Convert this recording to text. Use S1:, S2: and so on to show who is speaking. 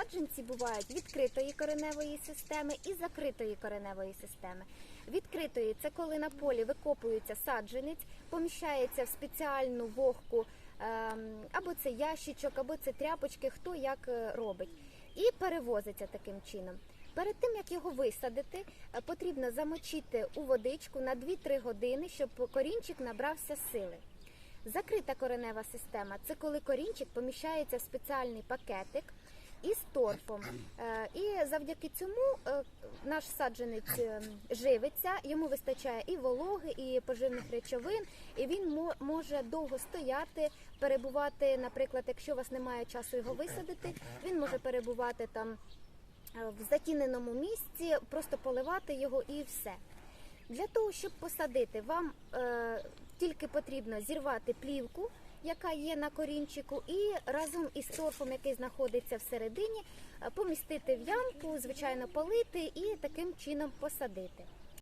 S1: саджанці бувають відкритої кореневої системи і закритої кореневої системи. Відкритої це коли на полі викопується саджанець, поміщається в спеціальну вогку, ем, або це ящичок, або це тряпочки, хто як е, робить, і перевозиться таким чином. Перед тим як його висадити, е, потрібно замочити у водичку на 2-3 години, щоб корінчик набрався сили. Закрита коренева система це коли корінчик поміщається в спеціальний пакетик із торфом. Е, І завдяки цьому е, наш саджанець е, живиться, йому вистачає і вологи, і поживних речовин, і він може довго стояти, перебувати. Наприклад, якщо у вас немає часу його висадити, він може перебувати там в затіненому місці, просто поливати його і все. Для того, щоб посадити, вам е, тільки потрібно зірвати плівку, яка є на корінчику, і разом із торфом, який знаходиться всередині, помістити в ямку, звичайно, полити і таким чином посадити.